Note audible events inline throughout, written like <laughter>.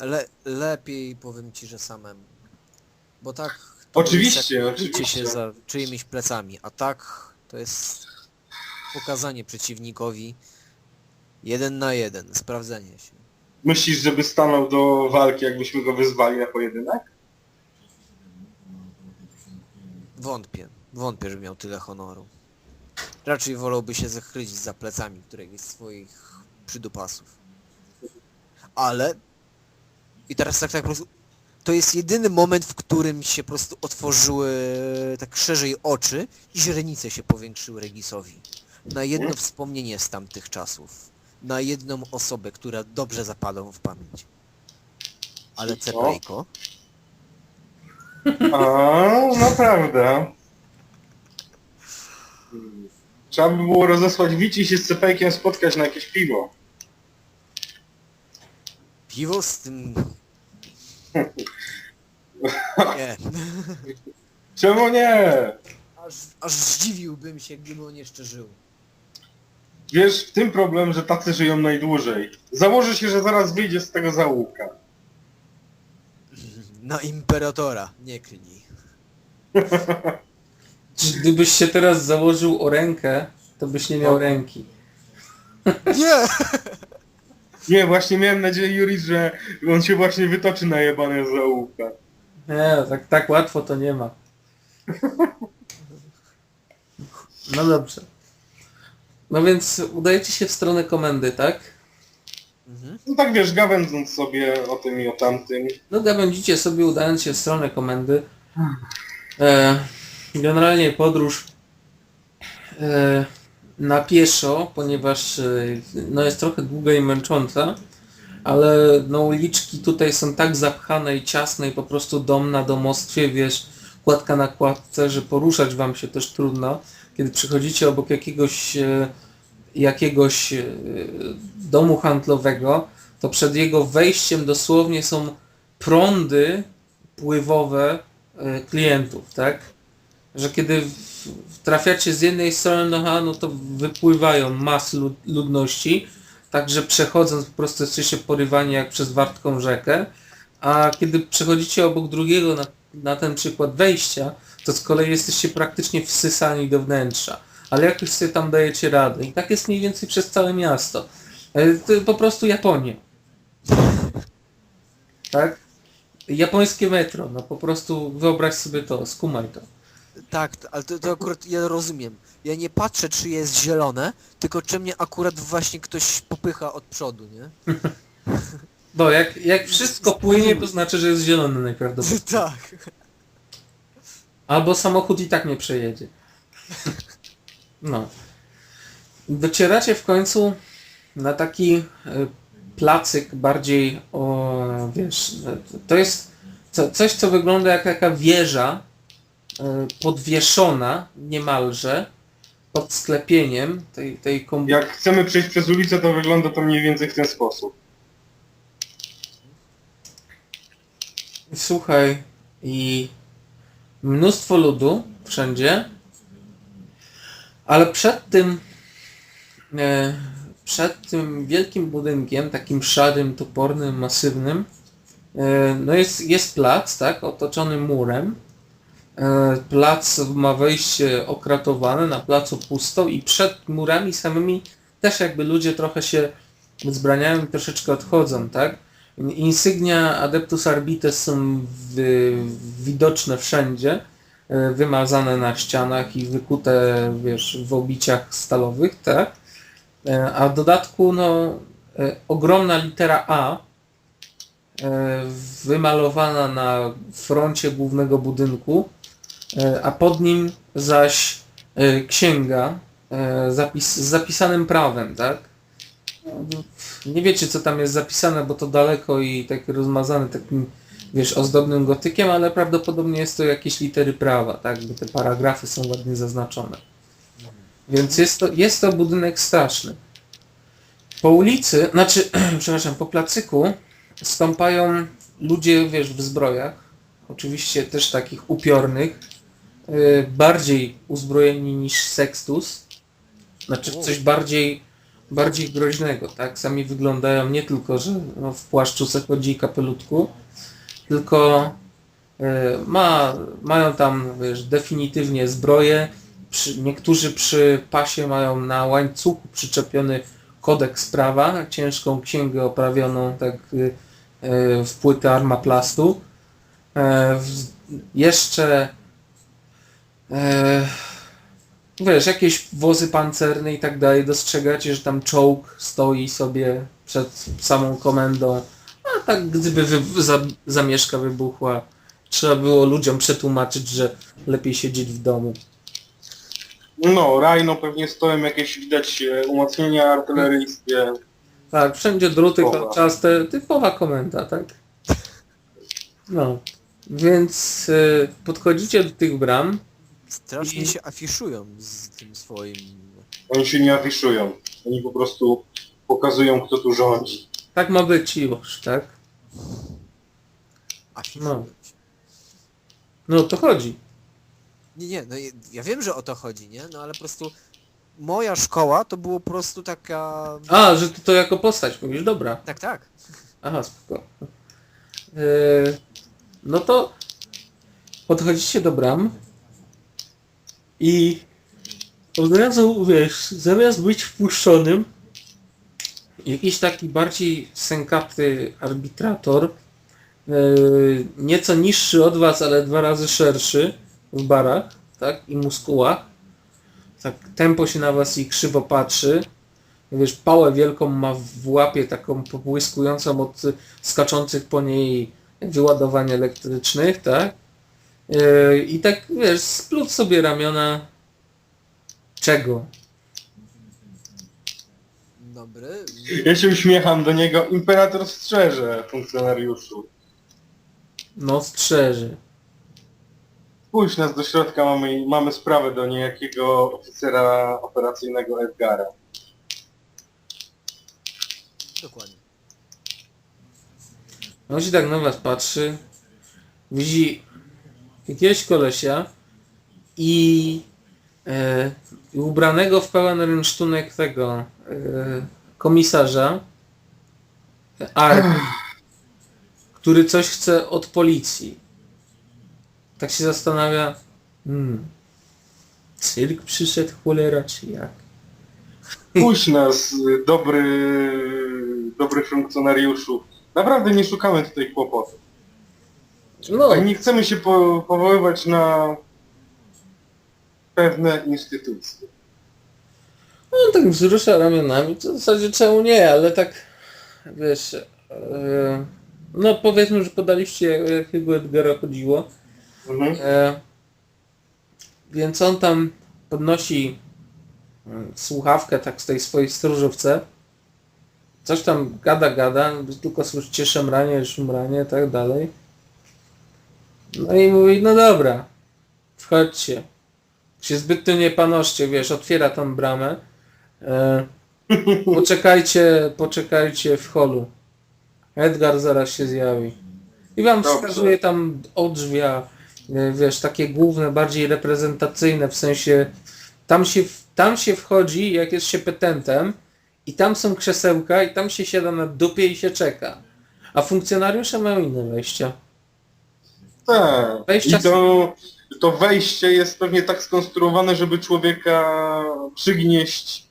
Le, lepiej powiem ci, że samemu. Bo tak... to Oczywiście, jest jak krycie oczywiście. się za czyimiś plecami, a tak to jest pokazanie przeciwnikowi jeden na jeden, sprawdzenie się. Myślisz, żeby stanął do walki, jakbyśmy go wyzwali na pojedynek? Wątpię. Wątpię, żeby miał tyle honoru. Raczej wolałby się zachrylić za plecami któregoś z swoich przydupasów. Ale... I teraz tak, tak po prostu... To jest jedyny moment, w którym się po prostu otworzyły tak szerzej oczy i źrenice się powiększyły Regisowi. Na jedno wspomnienie z tamtych czasów. Na jedną osobę, która dobrze zapadła mu w pamięć. Ale Co? Cepejko? A, naprawdę. Trzeba by było rozesłać Wici i się z Cepejkiem spotkać na jakieś piwo. Piwo z tym... Nie. <laughs> Czemu nie? Aż, aż zdziwiłbym się, gdyby on jeszcze żył. Wiesz, w tym problem, że tacy żyją najdłużej. Założę się, że zaraz wyjdzie z tego zaułka. <laughs> Na imperatora, nie klnij. Czy gdybyś się teraz założył o rękę, to byś nie miał ręki. Nie! <laughs> Nie, właśnie miałem nadzieję, Juri, że on się właśnie wytoczy na jebane zaułka. Nie, tak, tak łatwo to nie ma. No dobrze. No więc udajecie się w stronę komendy, tak? Mhm. No tak wiesz, gawędząc sobie o tym i o tamtym. No gawędzicie sobie udając się w stronę komendy. E, generalnie podróż e, na pieszo, ponieważ e, no jest trochę długa i męcząca, ale no uliczki tutaj są tak zapchane i ciasne i po prostu dom na domostwie, wiesz, kładka na kładce, że poruszać wam się też trudno. Kiedy przychodzicie obok jakiegoś e, jakiegoś e, domu handlowego, to przed jego wejściem dosłownie są prądy pływowe klientów, tak? Że kiedy trafiacie z jednej strony, no, a, no to wypływają mas lud, ludności, także przechodząc po prostu jesteście porywani jak przez wartką rzekę, a kiedy przechodzicie obok drugiego, na, na ten przykład wejścia, to z kolei jesteście praktycznie wsysani do wnętrza. Ale jakoś sobie tam dajecie radę. I tak jest mniej więcej przez całe miasto. E, To po prostu Japonia. Tak? Japońskie metro, no po prostu wyobraź sobie to, skumaj to. Tak, ale to, to akurat ja rozumiem. Ja nie patrzę, czy jest zielone, tylko czy mnie akurat właśnie ktoś popycha od przodu, nie? Bo <laughs> jak, jak wszystko płynie, to znaczy, że jest zielony najprawdopodobniej. <laughs> tak. Albo samochód i tak nie przejedzie. No. Docieracie w końcu na taki e, placyk bardziej o, wiesz, to jest co, coś, co wygląda jak taka wieża podwieszona niemalże pod sklepieniem tej, tej kombi- Jak chcemy przejść przez ulicę, to wygląda to mniej więcej w ten sposób. Słuchaj, i mnóstwo ludu wszędzie, ale przed tym, e, przed tym wielkim budynkiem, takim szarym, topornym, masywnym, e, no jest, jest plac, tak, otoczony murem. E, plac ma wejście okratowane, na placu pusto i przed murami samymi też jakby ludzie trochę się wzbraniają i troszeczkę odchodzą, tak? Insygnia Adeptus Arbites są widoczne wszędzie, e, wymazane na ścianach i wykute, wiesz, w obiciach stalowych, tak? E, A w dodatku, no, ogromna litera A, wymalowana na froncie głównego budynku, a pod nim zaś e, księga e, zapis, z zapisanym prawem, tak? Nie wiecie co tam jest zapisane, bo to daleko i tak rozmazane takim, wiesz, ozdobnym gotykiem, ale prawdopodobnie jest to jakieś litery prawa, tak? Bo te paragrafy są ładnie zaznaczone. Więc jest to, jest to budynek straszny. Po ulicy, znaczy, <clears throat> przepraszam, po placyku stąpają ludzie, wiesz, w zbrojach. Oczywiście też takich upiornych, bardziej uzbrojeni niż Sextus. Znaczy w coś bardziej bardziej groźnego, tak? Sami wyglądają nie tylko, że no, w płaszczu se i kapelutku, tylko e, ma, mają tam, wiesz, definitywnie zbroję. Przy, niektórzy przy pasie mają na łańcuchu przyczepiony kodeks prawa, ciężką księgę oprawioną tak y, y, w płytę armaplastu. E, jeszcze e, wiesz, jakieś wozy pancerne i tak dalej, dostrzegacie, że tam czołg stoi sobie przed samą komendą, a tak gdyby wy, za, zamieszka wybuchła, trzeba było ludziom przetłumaczyć, że lepiej siedzieć w domu. No, Rhino pewnie stoją jakieś widać e, umocnienia artyleryjskie. Tak, wszędzie druty Typowa. kolczaste, typowa komenda, tak? No, więc y, podchodzicie do tych bram, Strasznie I- się afiszują z tym swoim... Oni się nie afiszują. Oni po prostu pokazują, kto tu rządzi. tak ma być już, tak? Afiszują No. No to chodzi. Nie, nie, no ja wiem, że o to chodzi, nie? No ale po prostu moja szkoła to było po prostu taka... A, że ty to jako postać mówisz, dobra. Tak, tak. Aha, spoko. Yy, no to podchodzicie do bram i od razu, wiesz, zamiast być wpuszczonym, jakiś taki bardziej sękaty arbitrator, yy, nieco niższy od was, ale dwa razy szerszy w barach, tak, i muskułach, tak tempo się na was i krzywo patrzy, wiesz, pałę wielką ma w łapie taką pobłyskującą od skaczących po niej wyładowań elektrycznych, tak? Yy, I tak, wiesz, splótł sobie ramiona czego? Dobry. Ja się uśmiecham do niego. Imperator strzeże funkcjonariuszu. No strzeży. Spójrz nas do środka, mamy, mamy sprawę do niejakiego oficera operacyjnego Edgara. Dokładnie. On się tak na was patrzy, widzi jakiegoś kolesia i, e, i ubranego w pełen rynsztunek tego e, komisarza armii, który coś chce od policji. Tak się zastanawia, hmm, cyrk przyszedł cholera czy jak? Spójrz nas, dobry, dobry funkcjonariuszu. Naprawdę nie szukamy tutaj kłopotu. No, Nie chcemy się po, powoływać na pewne instytucje. On tak wzrusza ramionami, to w zasadzie czemu nie, ale tak, wiesz, e, no powiedzmy, że podaliście o jakiego Edgara chodziło, Mhm. e, więc on tam podnosi mm, słuchawkę tak z tej swojej stróżówce, coś tam gada, gada, tylko słyszycie szemranie, szumranie, tak dalej. No i mówi, no dobra, wchodźcie. Się zbytnio nie panoszcie, wiesz, otwiera tą bramę. E, <laughs> poczekajcie, poczekajcie w holu. Edgar zaraz się zjawi. I wam Dobrze. wskazuje tam odrzwia, e, wiesz, takie główne, bardziej reprezentacyjne, w sensie tam się, tam się wchodzi, jak jest się petentem i tam są krzesełka i tam się siada na dupie i się czeka. A funkcjonariusze mają inne wejścia. Tak. Wejścia I to, to wejście jest pewnie tak skonstruowane, żeby człowieka przygnieść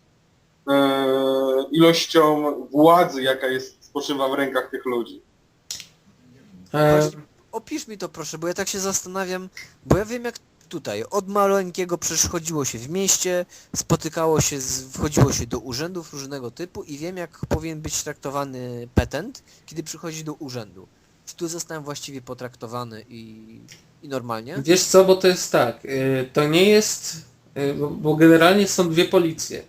e, ilością władzy, jaka jest spoczywa w rękach tych ludzi. E, opisz mi to proszę, bo ja tak się zastanawiam, bo ja wiem jak tutaj, od maleńkiego przecież chodziło się w mieście, spotykało się, z, wchodziło się do urzędów różnego typu i wiem jak powinien być traktowany petent, kiedy przychodzi do urzędu. Czy tu zostałem właściwie potraktowany i, i normalnie? Wiesz co, bo to jest tak, y, to nie jest, y, bo- bo generalnie są dwie policje.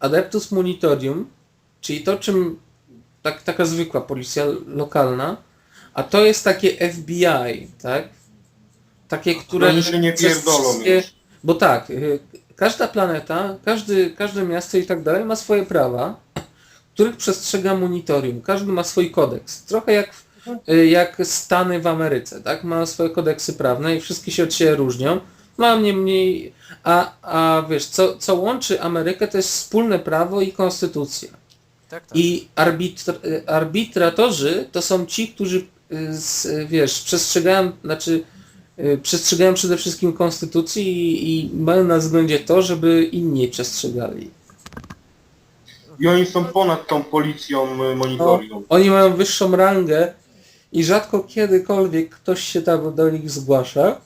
Adeptus Monitorium, czyli to czym, tak, taka zwykła policja lokalna, a to jest takie FBI, tak? Takie, które... Się nie przez pierdolą wszystkie- już. Bo tak, y, każda planeta, każdy, każde miasto i tak dalej ma swoje prawa, których przestrzega monitorium. Każdy ma swój kodeks. Trochę jak, w- jak Stany w Ameryce, tak? Ma swoje kodeksy prawne i wszystkie się od siebie różnią. ma mnie mniej... A, a wiesz, co, co łączy Amerykę to jest wspólne prawo i konstytucja. Tak, tak. I arbitr, y, arbitratorzy to są ci, którzy y, z, y, wiesz, przestrzegają, znaczy y, przestrzegają przede wszystkim konstytucji i, i mają na względzie to, żeby inni przestrzegali. I oni są ponad tą policją y, monitoring. Oni mają wyższą rangę i rzadko kiedykolwiek ktoś się tam do nich zgłasza,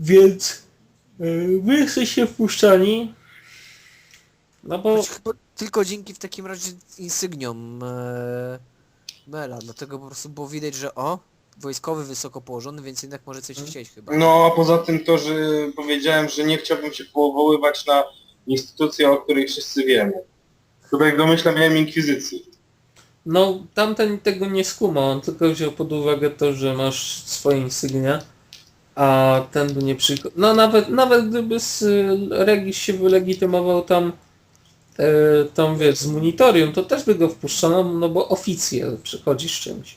więc y, wy jesteście wpuszczani, no bo tylko dzięki w takim razie insygniom e, Mela, dlatego po prostu było widać, że o, wojskowy wysoko położony, więc jednak może coś chcieć chyba. No a poza tym to, że powiedziałem, że nie chciałbym się powoływać na instytucję, o której wszyscy wiemy. Chyba jak domyślam miałem inkwizycji. No, tamten tego nie skuma, on tylko wziął pod uwagę to, że masz swoje insygnia, a ten by nie przyjechał. No nawet, nawet gdyby z y, Regis się wylegitymował tam, e, tam wiesz, z monitorium, to też by go wpuszczono, no bo oficjel przychodzi z czymś.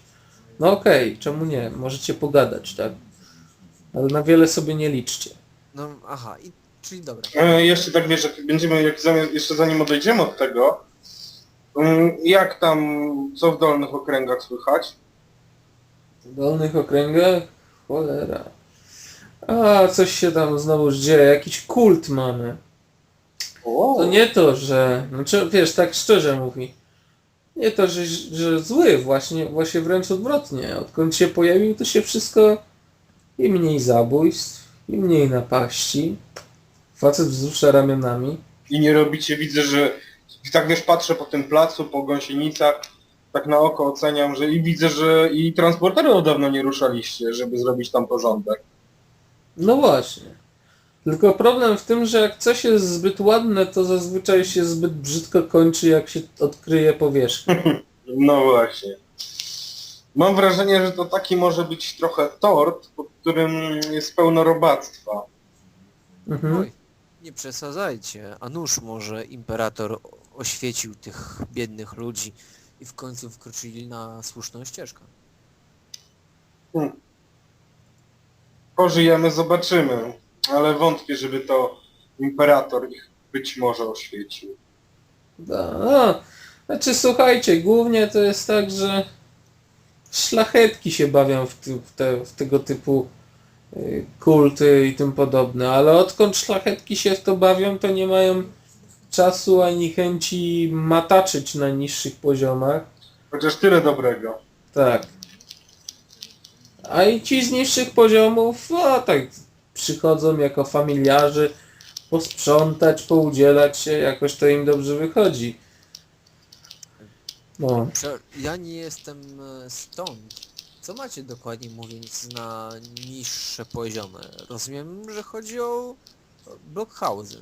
No okej, czemu nie? Możecie pogadać, tak? Ale na wiele sobie nie liczcie. No aha, i, czyli dobra. E, jeszcze tak wiesz, jak będziemy, jak jeszcze zanim odejdziemy od tego, jak tam, co w dolnych okręgach słychać? W dolnych okręgach? Cholera. A, coś się tam znowu dzieje, jakiś kult mamy. O, To nie to, że... Znaczy, wiesz, tak szczerze mówi. Nie to, że, że zły, właśnie, właśnie wręcz odwrotnie. Odkąd się pojawił, to się wszystko i mniej zabójstw, i mniej napaści. Facet wzrusza ramionami. I nie robicie, widzę, że tak wiesz, patrzę po tym placu, po gąsienicach, tak na oko oceniam, że i widzę, że i transportery od dawna nie ruszaliście, żeby zrobić tam porządek. No właśnie. Tylko problem w tym, że jak coś jest zbyt ładne, to zazwyczaj się zbyt brzydko kończy, jak się odkryje powierzchnię. <laughs> No właśnie. Mam wrażenie, że to taki może być trochę tort, pod którym jest pełno robactwa. Mhm. Oj, nie przesadzajcie, a nuż może imperator oświecił tych biednych ludzi i w końcu wkroczyli na słuszną ścieżkę. Pożyjemy, zobaczymy. Ale wątpię, żeby to imperator ich być może oświecił. Da, no. Znaczy słuchajcie, głównie to jest tak, że szlachetki się bawią w, ty, w, te, w tego typu kulty i tym podobne, ale odkąd szlachetki się w to bawią, to nie mają czasu ani chęci mataczyć na niższych poziomach. Chociaż tyle dobrego. Tak. A i ci z niższych poziomów, a tak, przychodzą jako familiarzy, posprzątać, poudzielać się, jakoś to im dobrze wychodzi. No, ja nie jestem e, stąd. Co macie dokładnie mówiąc na niższe poziomy? Rozumiem, że chodzi o blockhouse'y.